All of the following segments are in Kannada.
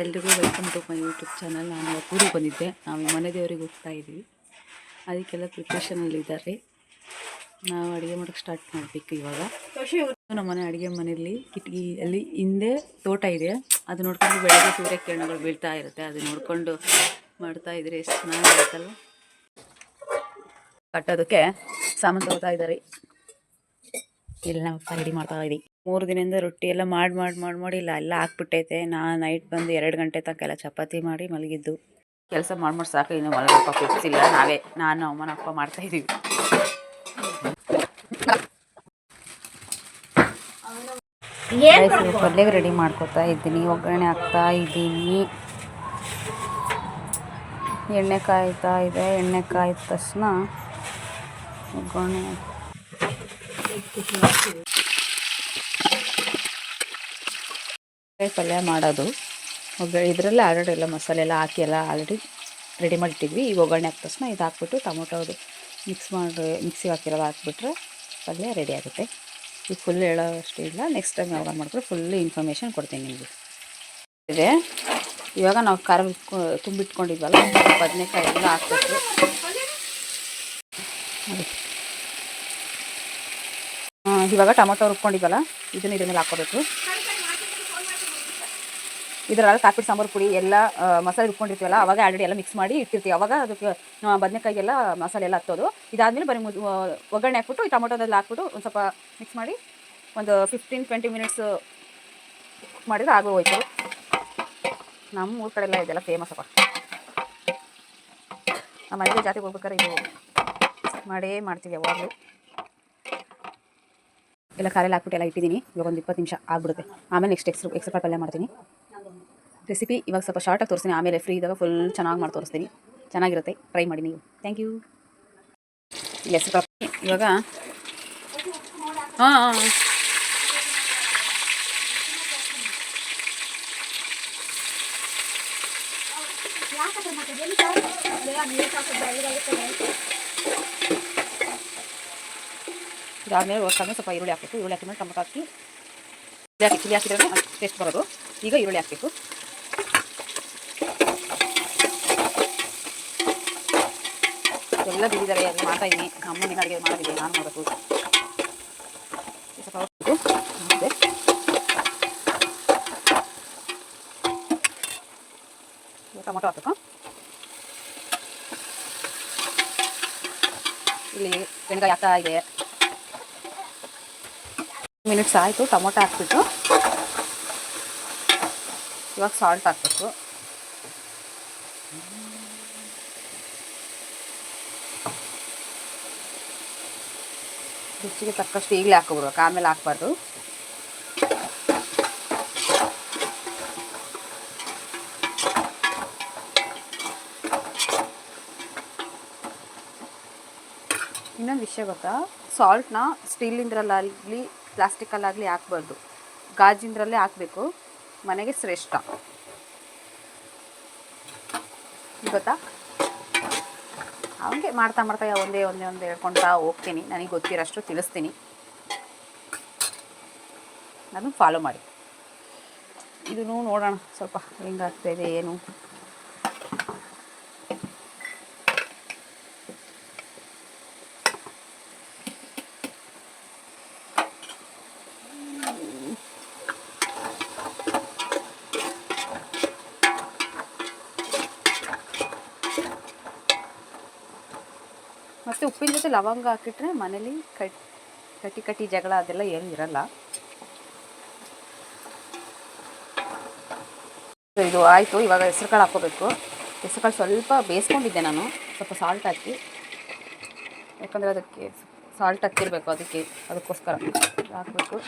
ಎಲ್ರಿಗೂ welcome to my YouTube channel ನಾನು ಊರಿಗೆ ಬಂದಿದ್ದೆ. ನಾವು ಮನೆ ದೇವರಿಗೆ ಹೋಗ್ತಾ ಇದ್ದೀವಿ. ಅದಕ್ಕೆಲ್ಲ ಪ್ರಿಪ್ರೇಷನಲ್ಲಿ ಇದ್ದಾರೆ. ನಾವು ಅಡುಗೆ ಮಾಡೋಕ್ಕೆ ಸ್ಟಾರ್ಟ್ ಮಾಡಬೇಕು ಇವಾಗ. ನಮ್ಮ ಮನೆ ಅಡುಗೆ ಮನೆಯಲ್ಲಿ ಕಿಟಕಿ ಅಲ್ಲಿ ಹಿಂದೆ ತೋಟ ಇದೆ. ಅದು ನೋಡ್ಕೊಂಡು ಬೆಳಗ್ಗೆ ಸೂರ್ಯ ಸೂರ್ಯಕಿರಣಗಳು ಬೀಳ್ತಾ ಇರುತ್ತೆ. ಅದು ನೋಡಿಕೊಂಡು ಮಾಡ್ತಾ ಇದ್ರೆ ಎಷ್ಟು ಚೆನ್ನಾಗಿರುತ್ತಲ್ಲ ಕಟ್ಟೋದಕ್ಕೆ ಸಾಮಾನು ತಗೋತಾ ಇದ್ದಾರೆ. ನಾವು ರೆಡಿ ಮಾಡ್ತಾ ಇದ್ದೀವಿ. ಮೂರು ದಿನದಿಂದ ರೊಟ್ಟಿ ಎಲ್ಲ ಮಾಡಿ ಮಾಡಿ ಮಾಡಿ ಮಾಡಿ ಇಲ್ಲ ಎಲ್ಲ ಹಾಕ್ಬಿಟ್ಟೈತೆ ನಾ ನೈಟ್ ಬಂದು ಎರಡು ಗಂಟೆ ತನಕ ಎಲ್ಲ ಚಪಾತಿ ಮಾಡಿ ಮಲಗಿದ್ದು. ಕೆಲಸ ಮಾಡಿ ಮಾಡಿ ಸಾಕು ಇನ್ನು ಮಲಗಪ್ಪ ಫಿಕ್ಸಿಲ್ಲ ನಾವೇ ನಾನು ಅಮ್ಮನ ಅಪ್ಪ ಮಾಡ್ತಾ ಇದ್ದೀವಿ ಪಲ್ಯಗೆ ರೆಡಿ ಮಾಡ್ಕೊತಾ ಇದ್ದೀನಿ. ಒಗ್ಗರಣೆ ಹಾಕ್ತಾ ಇದ್ದೀನಿ. ಎಣ್ಣೆ ಕಾಯ್ತಾ ಇದೆ. ಎಣ್ಣೆ ಕಾಯ್ದ ತಕ್ಷಣ ಒಗ್ಗರಣೆ ಪಲ್ಯ ಮಾಡೋದು. ಒಗ್ಗ, ಇದರಲ್ಲೇ ಆಲ್ರೆಡಿ ಎಲ್ಲ ಮಸಾಲೆ ಎಲ್ಲ ಹಾಕಿ ಎಲ್ಲ ಆಲ್ರೆಡಿ ರೆಡಿ ಮಾಡಿಟ್ಟಿದ್ವಿ. ಈಗ ಒಗ್ಗರಣೆ ಹಾಕಿದ ತಕ್ಷಣ ಇದು ಹಾಕ್ಬಿಟ್ಟು ಟೊಮೊಟೋದು ಮಿಕ್ಸ್ ಮಾಡಿ ಮಿಕ್ಸಿಗೆ ಹಾಕಿರೋದು ಹಾಕ್ಬಿಟ್ರೆ ಪಲ್ಯ ರೆಡಿ ಆಗುತ್ತೆ. ಈಗ ಫುಲ್ ಹೇಳೋ ಅಷ್ಟು ಇಲ್ಲ. ನೆಕ್ಸ್ಟ್ ಟೈಮ್ ಯಾವಾಗ ಮಾಡಿದ್ರೆ ಫುಲ್ ಇನ್ಫಾರ್ಮೇಷನ್ ಕೊಡ್ತೀನಿ ನಿಮಗೆ. ಇದೆ. ಇವಾಗ ನಾವು ಖಾರ ತುಂಬಿಟ್ಕೊಂಡಿದ್ವಲ್ಲ, ಬದನೆಕಾಯಿ ಎಲ್ಲ ಹಾಕ್ಬೇಕು ಇವಾಗ ಟೊಮೊಟೊ ರುಬ್ಕೊಂಡಿದ್ವಲ್ಲ, ಇದನ್ನ ಇದ್ರ ಮೇಲೆ ಹಾಕ್ಕೋಬೇಕು. ಇದರಲ್ಲಿ ಕಾಪಿಟ್ ಸಾಂಬಾರು ಪುಡಿ ಎಲ್ಲ ಮಸಾಲೆ ರುಬ್ಕೊಂಡಿರ್ತೀವಲ್ಲ, ಅವಾಗ ಆಲ್ರೆಡಿ ಎಲ್ಲ ಮಿಕ್ಸ್ ಮಾಡಿ ಇಟ್ಟಿರ್ತೀವಿ. ಅವಾಗ ಅದಕ್ಕೆ ಬದನೆಕಾಯಿ ಬದನೆಕಾಯಿಗೆಲ್ಲ ಮಸಾಲೆ ಎಲ್ಲ ಹತ್ತೋದು. ಇದಾದಮೇಲೆ ಬರೀ ಒಗ್ಗರಣೆ ಹಾಕ್ಬಿಟ್ಟು, ಈ ಟೊಮೊಟೊದಲ್ಲಿ ಹಾಕ್ಬಿಟ್ಟು ಒಂದು ಸ್ವಲ್ಪ ಮಿಕ್ಸ್ ಮಾಡಿ ಒಂದು ಫಿಫ್ಟೀನ್ ಟ್ವೆಂಟಿ ಮಿನಿಟ್ಸ್ ಮಾಡಿದ್ರೆ ಆಗೋ ಹೋಯ್ತು ನಮ್ಮ ಊರ ಕಡೆ ಎಲ್ಲ ಇದೆಲ್ಲ ಫೇಮಸ್ ಅಪ್ಪ. ನಮ್ಮ ಮನೆಗೆ ಜಾತಿಗೆ ಹೋಗ್ಬೇಕಾದ್ರೆ ಇದು ಮಾಡೇ ಮಾಡ್ತೀವಿ ಯಾವಾಗಲೂ. ಎಲ್ಲ ಕಾರೆಲ್ಲ ಹಾಕ್ಬಿಟ್ಟು ಎಲ್ಲ ಇಟ್ಟಿದ್ದೀನಿ. ಇವಾಗ ಒಂದು ಇಪ್ಪತ್ತು ನಿಮಿಷ ಆಗ್ಬಿಡುತ್ತೆ. ಆಮೇಲೆ ನೆಕ್ಸ್ಟ್ ಎಕ್ಸ್ಟ್ರಾ ಎಕ್ಸ್ಟ್ರಾ ಪಲ್ಯ ಮಾಡ್ತೀನಿ. ರೆಸಿಪಿ ಇವಾಗ ಸ್ವಲ್ಪ ಶಾರ್ಟಾಗಿ ತೋರಿಸ್ತೀನಿ, ಆಮೇಲೆ ಫ್ರೀ ಇದ್ದಾಗ ಫುಲ್ ಚೆನ್ನಾಗಿ ಮಾಡಿ ತೋರಿಸ್ತೀನಿ. ಚೆನ್ನಾಗಿರುತ್ತೆ ಟ್ರೈ ಮಾಡಿ ನೀವು. ಥ್ಯಾಂಕ್ ಯು ಎಸ್ ಇವಾಗ ಹಾಂ ಹಾಂ ಇದಾದ್ಮೇಲೆ ಹೊಸಾದ್ಮೇಲೆ ಸ್ವಲ್ಪ ಈರುಳ್ಳಿ ಹಾಕಬೇಕು. ಈರುಳ್ಳಿ ಹಾಕಿದ್ಮೇಲೆ ಟೊಮೊಟೊ ಹಾಕಿ ಹಾಕಿ ಚಿಲ್ಲಿ ಹಾಕಿದ್ರೆ ಟೇಸ್ಟ್ ಬರೋದು. ಈಗ ಈರುಳ್ಳಿ ಹಾಕಬೇಕು. ಎಲ್ಲ ಬಿದ್ದಿದ್ದಾರೆ ಎಲ್ಲ ಮಾಡ್ತಾ ಇದ್ದೀನಿ ಅಮ್ಮನಿಗೆ ಅಡುಗೆ ಮಾಡೋದಿದೆ, ನಾನು ಮಾಡೋದು ಟೊಮೊಟೊ ಹಾಕಬೇಕು ಇಲ್ಲಿ ಎಣ್ಣೆಗಾಯಿ ಹಾಕ್ತಾ ಇದೆ. ಮಿನಿಟ್ಸ್ ಆಯಿತು, ಟೊಮೊಟೊ ಹಾಕ್ಬಿಟ್ಟು ಇವಾಗ ಸಾಲ್ಟ್ ಹಾಕಬೇಕು. ರುಚಿಗೆ ತಕ್ಕಷ್ಟು ಈಗಲೇ ಹಾಕೋಬಿಡ್ಬೇಕು, ಆಮೇಲೆ ಹಾಕ್ಬಾರ್ದು. ಇನ್ನೊಂದು ವಿಷಯ ಗೊತ್ತಾ? ಸಾಲ್ಟ್ನ ಸ್ಟೀಲಿಂದ್ರಲ್ಲಾಗಲಿ, ಪ್ಲಾಸ್ಟಿಕಲ್ಲಾಗಲಿ ಹಾಕ್ಬಾರ್ದು. ಗಾಜಿಂದ್ರಲ್ಲೇ ಹಾಕಬೇಕು. ಮನೆಗೆ ಶ್ರೇಷ್ಠ. ಗೊತ್ತಾ? ಹಂಗೆ ಮಾಡ್ತಾ ಮಾಡ್ತಾ ಒಂದೇ ಒಂದೇ ಒಂದು ಹೇಳ್ಕೊಳ್ತಾ ಹೋಗ್ತೀನಿ. ನನಗೆ ಗೊತ್ತಿರೋಷ್ಟು ತಿಳಿಸ್ತೀನಿ. ನಾನು ಫಾಲೋ ಮಾಡಿ. ಇದನ್ನು ನೋಡೋಣ ಸ್ವಲ್ಪ ಹೆಂಗಾಗ್ತಾ ಇದೆ, ಏನು? ಲವಂಗ ಹಾಕಿಟ್ರೆ ಮನೇಲಿ ಕಟ್, ಕಟ್ಟಿ ಕಟ್ಟಿ ಜಗಳ ಅದೆಲ್ಲ ಏನು ಇರಲ್ಲ. ಇದು ಆಯಿತು, ಇವಾಗ ಹೆಸ್ರು ಕಾಳು ಹೆಸರುಕಾಳು ಹೆಸ್ರು ಕಾಳು ಸ್ವಲ್ಪ ಬೇಯಿಸ್ಕೊಂಡಿದ್ದೆ ನಾನು, ಸ್ವಲ್ಪ ಸಾಲ್ಟ್ ಹಾಕಿ. ಯಾಕಂದರೆ ಅದಕ್ಕೆ ಸಾಲ್ಟ್ ಹಾಕಿರಬೇಕು ಅದಕ್ಕೆ, ಅದಕ್ಕೋಸ್ಕರ ಹಾಕಬೇಕು.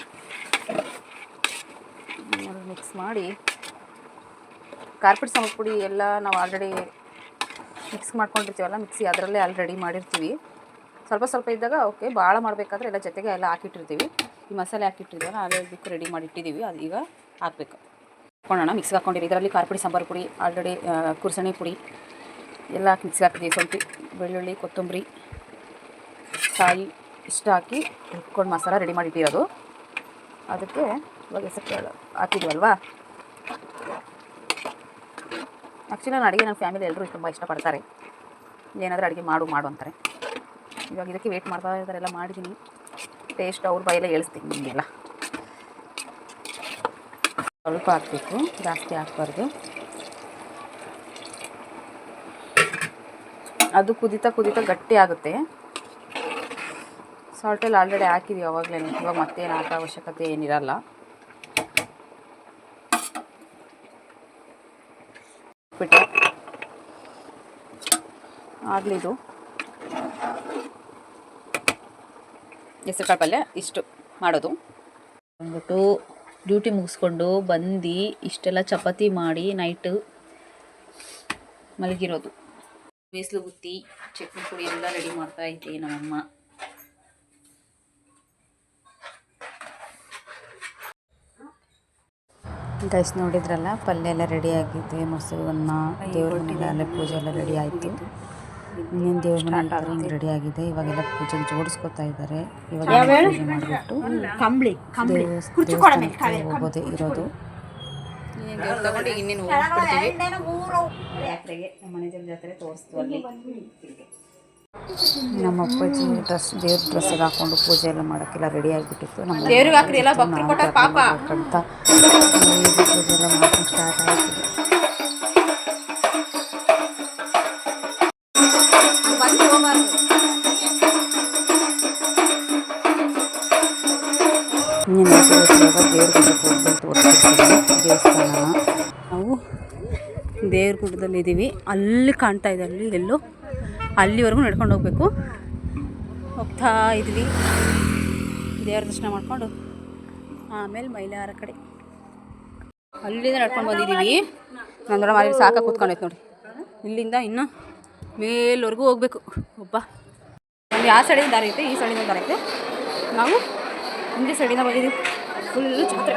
ಮಿಕ್ಸ್ ಮಾಡಿ. ಕಾರ್ಪೆಟ್ ಸಾಂಬಾರು ಪುಡಿ ಎಲ್ಲ ನಾವು ಆಲ್ರೆಡಿ ಮಿಕ್ಸ್ ಮಾಡ್ಕೊಂಡಿರ್ತೀವಲ್ಲ ಮಿಕ್ಸಿ ಅದರಲ್ಲೇ ಆಲ್ರೆಡಿ ರೆಡಿ ಮಾಡಿರ್ತೀವಿ. ಸ್ವಲ್ಪ ಸ್ವಲ್ಪ ಇದ್ದಾಗ ಓಕೆ ಭಾಳ ಮಾಡಬೇಕಾದ್ರೆ ಎಲ್ಲ ಜೊತೆಗೆ ಎಲ್ಲ ಹಾಕಿಟ್ಟಿರ್ತೀವಿ. ಈ ಮಸಾಲೆ ಹಾಕಿಟ್ಟಿದ್ದೀವಲ್ಲ ಅದೇ ಇದಕ್ಕೆ ರೆಡಿ ಮಾಡಿ ಇಟ್ಟಿದ್ದೀವಿ. ಅದು ಈಗ ಹಾಕಬೇಕು. ಹಾಕ್ಕೊಳ್ಳೋಣ ಮಿಕ್ಸ್ಗೆ ಹಾಕ್ಕೊಂಡಿರಿ ಇದರಲ್ಲಿ ಖಾರ ಪುಡಿ ಸಾಂಬಾರು ಪುಡಿ ಆಲ್ರೆಡಿ ಕುರ್ಸಣಿ ಪುಡಿ ಎಲ್ಲ ಹಾಕಿ ಮಿಕ್ಸ್ಗೆ ಹಾಕಿದ್ದೀವಿ. ಸ್ವಲ್ಪ ಬೆಳ್ಳುಳ್ಳಿ, ಕೊತ್ತಂಬರಿ ಕಾಯಿ ಇಷ್ಟು ಹಾಕಿ ಇಟ್ಕೊಂಡು ಮಸಾಲ ರೆಡಿ ಮಾಡಿ ಇಟ್ಟಿರೋದು. ಅದಕ್ಕೆ ಇವಾಗ ಹೆಸರು ಹಾಕಿದ್ದೀವಲ್ವಾ ಆ್ಯಕ್ಚುಲಿ ನಾನು ಅಡುಗೆ, ನನ್ನ ಫ್ಯಾಮಿಲಿ ಎಲ್ಲರೂ ತುಂಬ ಇಷ್ಟಪಡ್ತಾರೆ. ಏನಾದರೂ ಅಡುಗೆ ಮಾಡು ಮಾಡು ಅಂತಾರೆ. ಇವಾಗ ಇದಕ್ಕೆ ವೇಟ್ ಮಾಡ್ತಾ ಇದ್ದಾರೆ ಎಲ್ಲ ಮಾಡಿದ್ದೀನಿ ಟೇಸ್ಟ್ ಅವ್ರ ಬಾಯೆಲ್ಲ ಹೇಳಿಸ್ತೀನಿ ನಿಮಗೆಲ್ಲ. ಸ್ವಲ್ಪ ಹಾಕಬೇಕು, ಜಾಸ್ತಿ ಹಾಕ್ಬಾರ್ದು. ಅದು ಕುದಿತಾ ಕುದಿತಾ ಗಟ್ಟಿ ಆಗುತ್ತೆ. ಸಾಲ್ಟಲ್ಲಿ ಆಲ್ರೆಡಿ ಹಾಕಿದ್ವಿ ಅವಾಗಲೇ, ಇವಾಗ ಮತ್ತೇನು ಹಾಕೋ ಅವಶ್ಯಕತೆ ಏನಿರಲ್ಲ. ಬಿಟ್ಟು ಆಗಲಿ ಇದು. ಹೆಸರುಕಾಳು ಪಲ್ಯ ಇಷ್ಟು ಮಾಡೋದು. ಬಂದ್ಬಿಟ್ಟು ಡ್ಯೂಟಿ ಮುಗಿಸ್ಕೊಂಡು ಬಂದು ಇಷ್ಟೆಲ್ಲ ಚಪಾತಿ ಮಾಡಿ ನೈಟು ಮಲಗಿರೋದು. ಬೇಸಲು ಬುತ್ತಿ ಚಟ್ನಿ ಪುಡಿ ಎಲ್ಲ ರೆಡಿ ಮಾಡ್ತಾ ಇದ್ದೆ ನಮ್ಮಮ್ಮ. ಗೈಸ್ ನೋಡಿದ್ರಲ್ಲ ಪಲ್ಯ ಎಲ್ಲ ರೆಡಿ ಆಗಿದೆ ಮೊಸರನ್ನ ದೇವ್ರ ಮನೆಗೆ ಅಲ್ಲೇ ಪೂಜೆ ಎಲ್ಲ ರೆಡಿ ಆಯಿತು. ಇನ್ನೇನು ದೇವ್ರ ಮನೆ ಹಿಂಗೆ ರೆಡಿ ಆಗಿದೆ. ಇವಾಗೆಲ್ಲ ಪೂಜೆ ಜೋಡಿಸ್ಕೊತಾ ಇದ್ದಾರೆ ಇವಾಗ ಪೂಜೆ ಮಾಡಿಬಿಟ್ಟು ಕಂಬಳಿ ದೇವಸ್ಥಾನಕ್ಕೆ ಹೋಗೋದೇ ಇರೋದು. ದೇವ್ರು ತಗೊಂಡು ಇನ್ನೇನು ಹೋಗ್ಬಿಡ್ತೀವಿ? ಜಾತ್ರೆಗೆ ನಮ್ಮ ಮನೆ ದೇವ್ರ ಜಾತ್ರೆ ತೋರಿಸ್ತು ಅಲ್ಲಿ. ನಮ್ಮ ಅಪ್ಪಾಜಿ ಡ್ರೆಸ್ ದೇವ್ರ ಡ್ರೆಸ್ ಎಲ್ಲ ಹಾಕೊಂಡು ಪೂಜೆ ಎಲ್ಲ ಮಾಡೋಕ್ಕೆಲ್ಲ ರೆಡಿ ಆಗಿಬಿಟ್ಟಿತ್ತು. ನಮ್ಮ ದೇವ್ರಿಗೆ ಹಾಕ್ರಿ ಎಲ್ಲ ಭಕ್ತರು ಕೊಟ್ಟ ಪಾಪ. ಅಂತ. ಪೂಜೆ ಎಲ್ಲ ಮಾಡ್ಕೊಂಡು ಸ್ಟಾರ್ಟ್ ಆಯ್ತು. ನಾವು ದೇವ್ರ ಗುಡ್ಡದಲ್ಲಿ ಇದ್ದೀವಿ. ಅಲ್ಲಿ ಕಾಣ್ತಾ ಇದೆ, ಅಲ್ಲಿ, ಎಲ್ಲೋ. ಅಲ್ಲಿವರೆಗೂ ನಡ್ಕೊಂಡು ಹೋಗ್ಬೇಕು. ಹೋಗ್ತಾ ಇದ್ವಿ. ದೇವ್ರ ದರ್ಶನ ಮಾಡಿಕೊಂಡು ಆಮೇಲೆ ಮೈಲಾರ ಕಡೆ. ಅಲ್ಲಿಂದ ನಡ್ಕೊಂಡು ಬಂದಿದ್ದೀವಿ. ನಾನು ನೋಡ ಅಲ್ಲಿ ಸಾಕ ಕೂತ್ಕೊಂಡೈತೆ ನೋಡಿ. ಇಲ್ಲಿಂದ ಇನ್ನು ಮೇಲ್ವರೆಗೂ ಹೋಗ್ಬೇಕು. ಒಬ್ಬ. ಅಲ್ಲಿ ಆ ಸೈಡಿಂದ ದಾರಿ ಐತೆ, ಈ ಸೈಡಿಂದ ದಾರಿ ಐತೆ. ನಾವು ಹಿಂದೆ ಸೈಡಿಂದ ಬಂದಿದ್ದೀವಿ. ಫುಲ್ಲು ಜಾತ್ರೆ.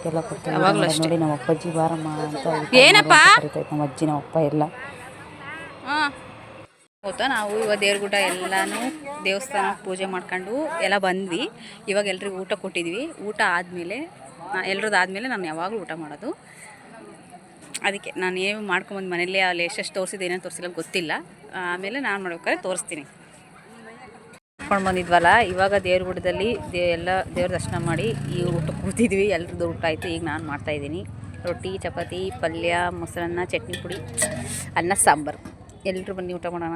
ಊಟಕ್ಕೆಲ್ಲ ಕೊಡ್ತೀವಿ ನೋಡಿ. ನಮ್ಮ ಅಪ್ಪಾಜಿ ಬಾರಮ್ಮ ಅಂತ ಏನಪ್ಪ? ನಮ್ಮ ಅಜ್ಜಿ ನಮ್ಮ ಅಪ್ಪ ಇಲ್ಲ ಹಾಂ. ಗೊತ್ತಾ ನಾವು ಇವಾಗ ದೇವ್ರಗುಡ್ಡ ಎಲ್ಲನೂ ದೇವಸ್ಥಾನ ಪೂಜೆ ಮಾಡ್ಕೊಂಡು ಎಲ್ಲ ಬಂದ್ವಿ. ಇವಾಗ ಎಲ್ರಿಗೂ ಊಟ ಕೊಟ್ಟಿದ್ವಿ. ಊಟ ಆದಮೇಲೆ ಎಲ್ರದ್ದು ಆದಮೇಲೆ ನಾನು ಯಾವಾಗಲೂ ಊಟ ಮಾಡೋದು. ಅದಕ್ಕೆ ನಾನು ಏನು ಮಾಡ್ಕೊಂಬಂದು ಮನೇಲಿ ಅಲ್ಲಿ ಎಷ್ಟೆಷ್ಟು ತೋರಿಸಿದ್ದು ಏನೇನು ತೋರಿಸಿಲ್ಲ ಗೊತ್ತಿಲ್ಲ. ಆಮೇಲೆ ನಾನು ಮಾಡ್ಬೇಕಾದ್ರೆ ತೋರಿಸ್ತೀನಿ. ಮಾಡ್ಕೊಂಡು ಬಂದಿದ್ವಲ್ಲ ಇವಾಗ ದೇವ್ರ ಗುಡ್ಡದಲ್ಲಿ ದೇ ಎಲ್ಲ ದೇವ್ರ ದರ್ಶನ ಮಾಡಿ ಈ ಊಟ ಕೂತಿದ್ವಿ ಎಲ್ರದ್ದು ಊಟ ಆಯಿತು ಈಗ ನಾನು ಮಾಡ್ತಾಯಿದ್ದೀನಿ ರೊಟ್ಟಿ ಚಪಾತಿ ಪಲ್ಯ ಮೊಸರನ್ನ ಚಟ್ನಿ ಪುಡಿ ಅನ್ನ ಸಾಂಬಾರು. ಎಲ್ಲರೂ ಬನ್ನಿ ಊಟ ಮಾಡೋಣ.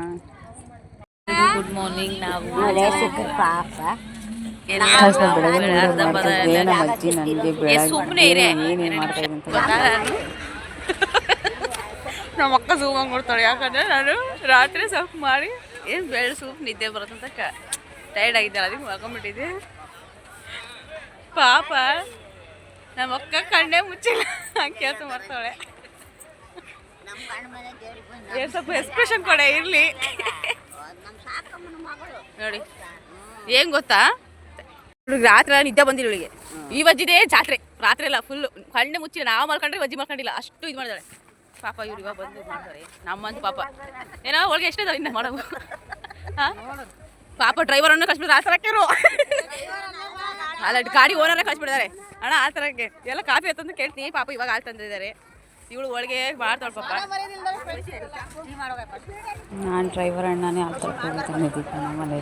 ಗುಡ್ ಮಾರ್ನಿಂಗ್ ನಾವು ನಮ್ಮ ಅಕ್ಕ ಸೂಪ್ ಕೊಡ್ತಾಳೆ ಯಾಕಂದ್ರೆ ನಾನು ರಾತ್ರಿ ಸೊಪ್ಪು ಮಾಡಿ ಏನು ಬೆಳೆ ಸೂಪ್ ನಿದ್ದೆ ಬರುತ್ತಂತ ಟೈರ್ಡ್ ಆಗಿದ್ದಲ್ಲ ಅದಕ್ಕೆ ಮಲ್ಕೊಂಬಿಟ್ಟಿದ್ದೆ ಪಾಪ. ನಮ್ಮ ಅಕ್ಕ ಕಣ್ಣೇ ಮುಚ್ಚಿಲ್ಲ. ಕೆಲಸ ಮಾಡ್ತಾಳೆ ಏನ್ ಸ್ವಲ್ಪ ಎಕ್ಸ್ಪ್ರೆಷನ್ ಕೊಡೆ, ಇರಲಿ. ನೋಡಿ. ಏನ್ ಗೊತ್ತಾ? ರಾತ್ರಿ ನಿದ್ದೆ ಬಂದಿಲ್ಲ ಇವಳಿಗೆ. ಈ ವಜ್ಜಿದೆ ಜಾತ್ರೆ. ರಾತ್ರಿ ಎಲ್ಲ ಫುಲ್ ಕಣ್ಣೆ ಮುಚ್ಚಿಲ್ಲ. ನಾವು ಮಾಡ್ಕೊಂಡ್ರೆ ವಜ್ಜಿ ಮಾಡ್ಕೊಂಡಿಲ್ಲ. ಅಷ್ಟು ಇದು ಮಾಡಿದಾಳೆ. ಪಾಪ ಇವ್ರು ಇವಾಗ ಬಂದು ಮಾಡ್ತಾರೆ. ನಮ್ಮಂದು ಪಾಪ. ಏನೋ ಒಳಗೆ ಎಷ್ಟೇ ಇನ್ನು ಮಾಡೋದು ಹಾ? ಪಾಪ ಅನ್ನೋ ಕಷ್ಟ ರಾತ್ರಿ ಥರಕ್ಕೆ ಅಲ್ಲ ಗಾಡಿ ಓನರೇ ಕಳ್ಸ್ಬಿಡ್ತಾರೆ ಅಣ್ಣ ಆ ಥರಕ್ಕೆ ಎಲ್ಲ ಕಾಫಿ ಅಂತ ಕೇಳ್ತೀನಿ. ಪಾಪ ಇವಾಗ ಹಾಲು ತಂದಿದ್ದಾರೆ. ಇವಳು ಒಳಗೆ ಮಾಡ್ತಾಳೆ ಪಾಪ. ನಾನು ಡ್ರೈವರ್ ಅಣ್ಣನೇ ಆ ಥರ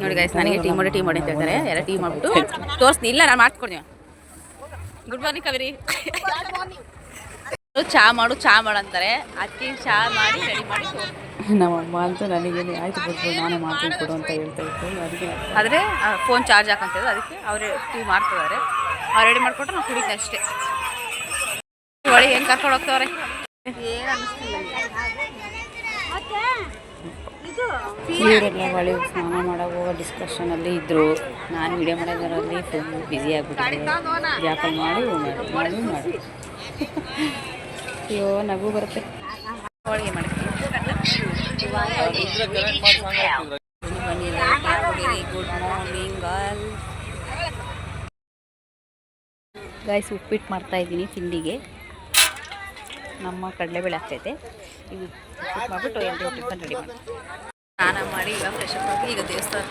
ನೋಡಿ ಗೈಸ್ ನನಗೆ ಟೀ ಮಾಡಿ ಟೀ ಮಾಡಿ ಅಂತ ಹೇಳ್ತಾರೆ. ಎಲ್ಲ ಟೀ ಮಾಡಿಬಿಟ್ಟು ತೋರಿಸ್ತೀನಿ. ಇಲ್ಲ ನಾನು ಮಾಡ್ಕೊಡ್ತೀನಿ. ಗುಡ್ ಮಾರ್ನಿಂಗ್ ಕವಿರಿ ಚಾ ಮಾಡು ಚಾ ಮಾಡು ಅಂತಾರೆ. ಅದಕ್ಕೆ ಚಾ ಮಾಡಿ ರೆಡಿ ಮಾಡಿ ತೋರಿಸ್ತೀನಿ. ನಮ್ಮಮ್ಮ ಅಂತೂ ನನಗೇನು ಆಯ್ತು ಬಿಡ್ಬೋದು ನಾನೇ ಮಾಡ್ತೀನಿ ಕೊಡು ಅಂತ ಹೇಳ್ತಾ ಇತ್ತು ಅದಕ್ಕೆ ಆದರೆ ಫೋನ್ ಚಾರ್ಜ್ ಹಾಕಂತಿದ್ರು ಅದಕ್ಕೆ ಅವರು ಟೀ ಮಾಡ್ತಿದ್ದಾರೆ. ಅವ್ರು ರೆಡಿ ಮಾಡಿಕೊಟ್ರೆ ನಾವು ಕುಡಿತೀವಿ ಅಷ್ಟೇ. ಒಳಗೆ ಹೆಂಗೆ ಕರ್ಕೊಂಡು ಹೋಗ್ತವ್ರೆ? ಇವರೆಲ್ಲ ಹೊಳೆ ಸ್ನಾನ ಮಾಡೋ ಹೋಗೋ ಡಿಸ್ಕಷನಲ್ಲಿ ಇದ್ದರು ನಾನು ವಿಡಿಯೋ ಮಾಡೋದರಲ್ಲಿ ಫುಲ್ ಬ್ಯುಸಿ ಆಗಿಬಿಟ್ಟಿದ್ದೆ ಯಾಕೆ ಮಾಡಿ ಮಾಡಿ ಮಾಡಿ ಮಾಡಿ ಅಯ್ಯೋ ನಗು ಬರುತ್ತೆ. ಹೋಳಿಗೆ ಮಾಡ್ತೀವಿ ಗುಡ್ ಉಪ್ಪಿಟ್ಟು ಮಾಡ್ತಾ ಇದ್ದೀನಿ ತಿಂಡಿಗೆ. ನಮ್ಮ ಕಡಲೆಬೇಳೆ ಆಗ್ತೈತೆ. ಇದು ಉಪ್ಪಿಟ್ಟು ಮಾಡಿಬಿಟ್ಟು ಎರಡು ಟಿಫನ್ ರೆಡಿ ಮಾಡಿ ಸ್ನಾನ ಮಾಡಿ ಇವಾಗ ಫ್ರೆಶ್ ಅಪ್ ಆಗಿ ಈಗ ದೇವಸ್ಥಾನ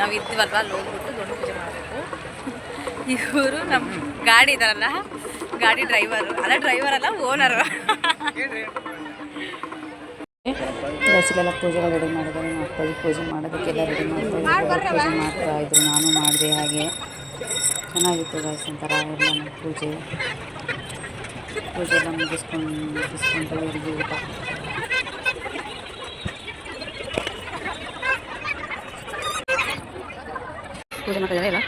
ನಾವು ಇದ್ದೀವಲ್ವ ಅಲ್ಲಿ ಹೋಗ್ಬಿಟ್ಟು ದೊಡ್ಡ ಪೂಜೆ ಮಾಡಬೇಕು. ಇವರು ನಮ್ಮ ಗಾಡಿ ಇದಾರಲ್ಲ, ಗಾಡಿ ಡ್ರೈವರು ಅಲ್ಲ ಡ್ರೈವರ್ ಅಲ್ಲ ಓನರು ಬಸ್ಸಿಗೆಲ್ಲ ಪೂಜೆಗಳು ರೆಡಿ ಮಾಡಿದ್ದಾರೆ. ನಮ್ಮ ಅಪ್ಪಾಜಿ ಪೂಜೆ ಮಾಡೋದಕ್ಕೆಲ್ಲ ರೆಡಿ ಮಾಡ್ತಾರೆ ಪೂಜೆ ಮಾಡ್ತಾ ಇದ್ರು. ನಾನು ಮಾಡಿದೆ ಹಾಗೆ. ಚೆನ್ನಾಗಿತ್ತು ಗಾಯ್ಸ್ ಒಂಥರ ಎಲ್ಲ ಪೂಜೆ. ಪೂಜೆ ಎಲ್ಲ ಮುಗಿಸ್ಕೊಂಡು ಮುಗಿಸ್ಕೊಂಡು ಎಲ್ಲರಿಗೂ ಊಟ. ಪೂಜೆ ಮಾಡ್ತಾ ಇದ್ದಾರೆ ಎಲ್ಲ?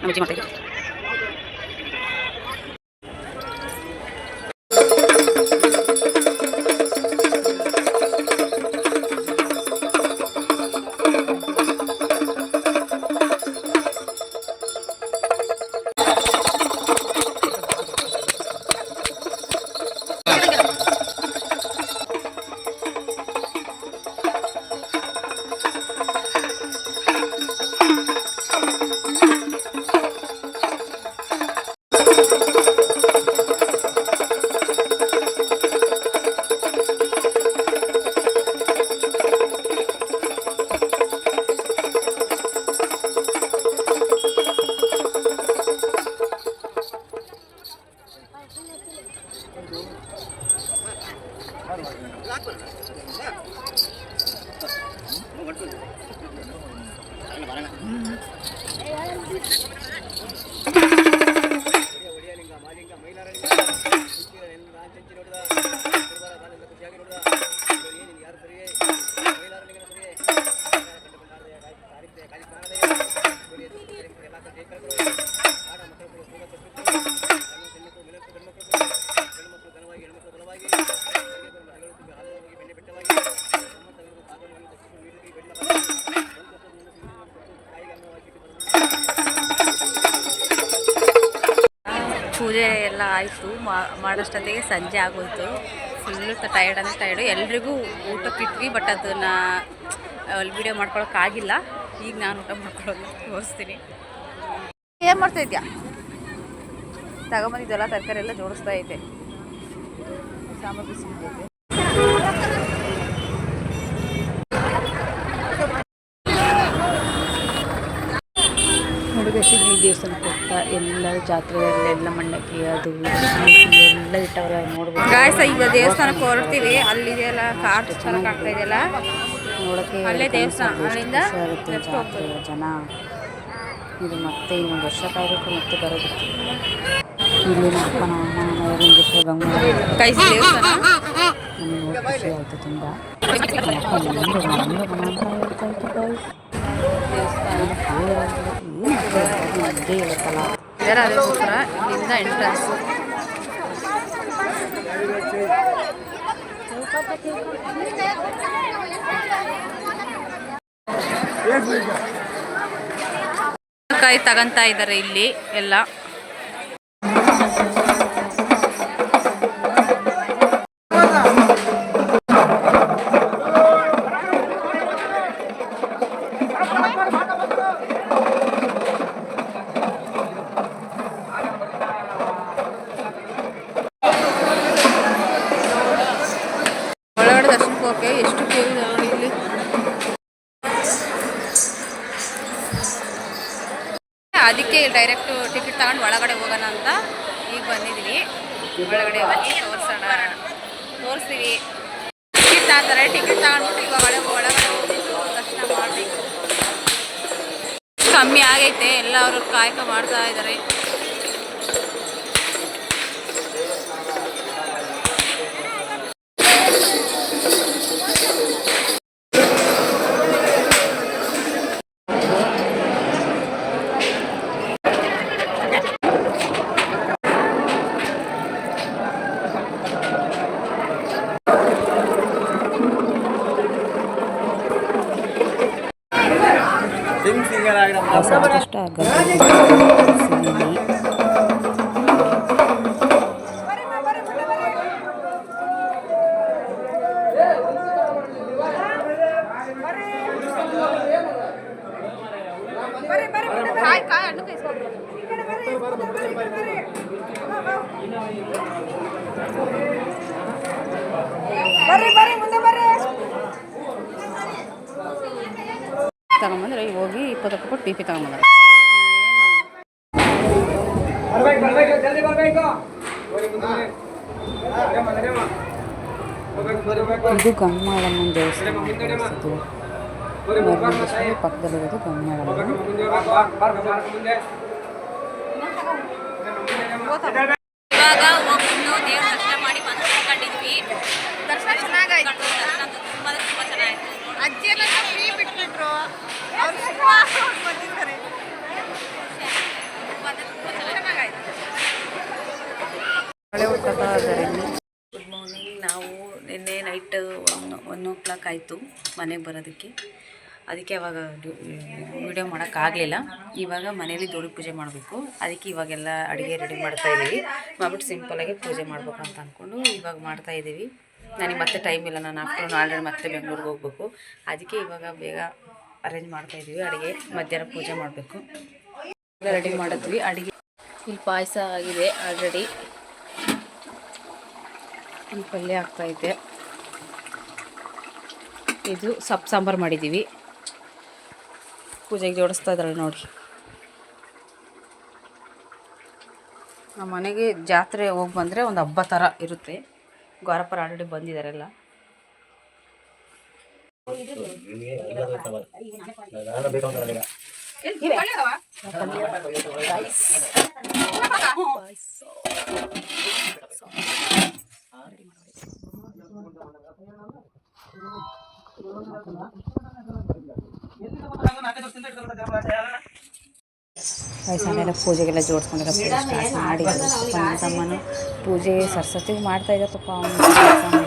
ನಮ್ಮ ಅಜ್ಜಿ ಆಯಿತು. ಮಾಡೋಷ್ಟೊತ್ತಿಗೆ ಸಂಜೆ ಆಗೋಯ್ತು. ಫುಲ್ಲು ಟಯರ್ಡ್ ಅಂದರೆ ಟಯರ್ಡು ಎಲ್ರಿಗೂ ಊಟಕ್ಕೆ ಇಟ್ವಿ ಬಟ್ ಅದನ್ನು ಅಲ್ಲಿ ವಿಡಿಯೋ ಮಾಡ್ಕೊಳಕ್ಕಾಗಿಲ್ಲ. ಈಗ ನಾನು ಊಟ ಮಾಡ್ಕೊಳ್ಳೋದು ತೋರಿಸ್ತೀನಿ. ಏನು ಮಾಡ್ತಾ ಇದ್ಯಾ? ತಗೊಂಬಂದಿದ್ದೆಲ್ಲ ತರಕಾರಿ ಎಲ್ಲ ಜೋಡಿಸ್ತಾ ಇದೆ ಸಾಂಬಾರು ಬಿಸಿಲಿದೆ ಹುಡುಗಸಿಗೆ ದೇವಸ್ಥಾನ ಕೊಟ್ಟ ಎಲ್ಲ ಜಾತ್ರೆಯಲ್ಲಿ ಎಲ್ಲ ಮಂಡಕ್ಕಿ ಅದು ಎಲ್ಲ ಇಟ್ಟವ್ರೆ ನೋಡ್ಬೋದು. ಗಾಯಸ ಈಗ ದೇವಸ್ಥಾನಕ್ಕೆ ಹೊರಡ್ತೀವಿ. ಅಲ್ಲಿದೆಯಲ್ಲ ಕಾರ್ ಚೆನ್ನಾಗಿ ಆಗ್ತಾ ಇದೆಯಲ್ಲ ನೋಡೋಕ್ಕೆ ಅಲ್ಲೇ ದೇವಸ್ಥಾನ, ಅಲ್ಲಿಂದ ಜಾತ್ರೆ ಜನ. ಇದು ಮತ್ತೆ ಇನ್ನೊಂದು ವರ್ಷ ಕಾಯಬೇಕು ಮತ್ತೆ ಬರೋದಕ್ಕೆ ಇಲ್ಲಿ ಅಪ್ಪನ ಅಮ್ಮನ ನಮ್ಮ ಯರಂಗಿಟ್ಟು ಗಂಗಾ ಕೈಸಿ ದೇವಸ್ಥಾನ? ನನಗೆ ಖುಷಿ ಆಯಿತು ತುಂಬ ನಮ್ಮ ಅಪ್ಪ ಮುಂದೆ ಬಾ, ಮುಂದೆ ಬಾ ಅಂತ ಹೇಳ್ತಾ ಇತ್ತು guys. ದೇವಸ್ಥಾನ ಅದೇ ಇರುತ್ತಲ್ಲ. ಅದಕ್ಕೋಸ್ಕರ ಇಲ್ಲಿಂದ ಎಂಟ್ರೆನ್ಸ್ ಕಾಯಿ ತಗಂತ ಇದ್ದಾರೆ ಇಲ್ಲಿ ಎಲ್ಲ. ತೋರಿಸ್ತೀವಿ. ಟಿಕೆಟ್ ತಗೊಂತಾರೆ ಟಿಕೆಟ್ ತಗೊಂಡ್ಬಿಟ್ಟು ಇವಾಗ ಒಳಗೆ ಒಳಗಡೆ ದರ್ಶನ ಮಾಡಬೇಕು. ಕಮ್ಮಿ ಆಗೈತೆ, ಎಲ್ಲ ಅವರು ಕಾಯಕ ಮಾಡ್ತಾ ಇದ್ದಾರೆ. ಗದ್ದಲ ತಗೊಂಬಂದ್ರೆ ಹೋಗಿ ಇಪ್ಪತ್ತು ರೂಪಾಯಿ ಕೊಟ್ಟು ಪಿ ಪಿ ತಗೊಂಬಂದ್ರೆ. ಇದು ಗಂಗಾಳಮ್ಮನ ದೇವಸ್ಥಾನ ಅನ್ಸುತ್ತೆ. ಮರಳಿನ ಪಕ್ಕದಲ್ಲಿರೋದು ಗಂಗಾಳಮ್ಮ ಇವಾಗ ಹೋಗ್ಬಿಟ್ಟು ದೇವ್ರ ದರ್ಶನ ಮಾಡಿ ಮನಸ್ಸು ಕಂಡಿದ್ವಿ ದರ್ಶನ ಚೆನ್ನಾಗಾಯ್ತು. ತುಂಬ ತುಂಬ ಚೆನ್ನಾಗಿತ್ತು. ಅಜ್ಜಿ ಫ್ರೀ ಬಿಟ್ಬಿಟ್ರು. ಅವ್ರು ಬಂದಿದ್ದಾರೆ ಗುಡ್ ಮಾರ್ನಿಂಗ್ ನಾವು ನಿನ್ನೆ night one one o'clock ಆಯಿತು ಮನೆಗೆ ಬರೋದಕ್ಕೆ. ಅದಕ್ಕೆ ಅವಾಗ ವಿಡಿಯೋ ಮಾಡೋಕ್ಕಾಗಲಿಲ್ಲ ಇವಾಗ ಮನೇಲಿ ದೋಳಿ ಪೂಜೆ ಮಾಡಬೇಕು. ಅದಕ್ಕೆ ಇವಾಗೆಲ್ಲ ಅಡುಗೆ ರೆಡಿ ಮಾಡ್ತಾ ಇದ್ದೀವಿ ಮಾಡ್ಬಿಟ್ಟು ಸಿಂಪಲಾಗಿ ಪೂಜೆ ಮಾಡಬೇಕು ಅಂತ ಅಂದ್ಕೊಂಡು ಇವಾಗ ಮಾಡ್ತಾ ಇದ್ದೀವಿ ನನಗೆ ಮತ್ತೆ ಟೈಮ್ ಇಲ್ಲ. ನಾನು ಆಫ್ಟರ್ನೂನ್ ಆಲ್ರೆಡಿ ಮತ್ತೆ ಬೆಂಗಳೂರಿಗೆ ಹೋಗ್ಬೇಕು. ಅದಕ್ಕೆ ಇವಾಗ ಬೇಗ ಅರೇಂಜ್ ಮಾಡ್ತಾ ಇದ್ದೀವಿ ಅಡುಗೆ, ಮಧ್ಯಾಹ್ನ ಪೂಜೆ ಮಾಡಬೇಕು. ರೆಡಿ ಮಾಡಿದ್ವಿ. ಅಡುಗೆ ಇಲ್ಲಿ ಪಾಯಸ ಆಗಿದೆ ಆಲ್ರೆಡಿ ಇಲ್ಲಿ ಪಲ್ಯ ಆಗ್ತೈತೆ ಇದು ಸೊಪ್ಪು ಸಾಂಬಾರು ಮಾಡಿದ್ದೀವಿ. ಪೂಜೆಗೆ ಜೋಡಿಸ್ತಾ ಇದ್ದಾರೆ ನೋಡಿ. ನಮ್ಮ ಮನೆಗೆ ಜಾತ್ರೆ ಹೋಗಿ ಬಂದರೆ ಒಂದು ಹಬ್ಬ ಥರ ಇರುತ್ತೆ. ಗೋರಪ್ಪರ ಆಲ್ರೆಡಿ ಬಂದಿದ್ದಾರೆಲ್ಲ ವಯಸ್ಸಾನೆಲ್ಲ ಪೂಜೆಗೆಲ್ಲ ಜೋಡಿಸ್ಕೊಂಡೆಲ್ಲ ಪೂಜೆ ಸ್ಟಾರ್ಟ್ ಮಾಡಿದ್ರು ತಮ್ಮನು ಪೂಜೆ ಸರಸ್ವತಿಗೆ ಮಾಡ್ತಾ ಇದ್ದ ಪಾಪ ಅವ್ನು ಮಾಡ್ತಾ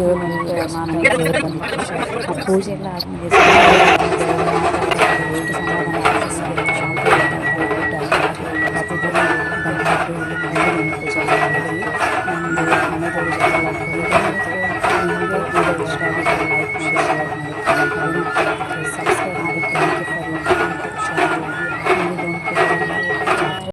ಈ ದೇವ್ರ ಮನೆಗೆ ನಾನು ದೇವ್ರು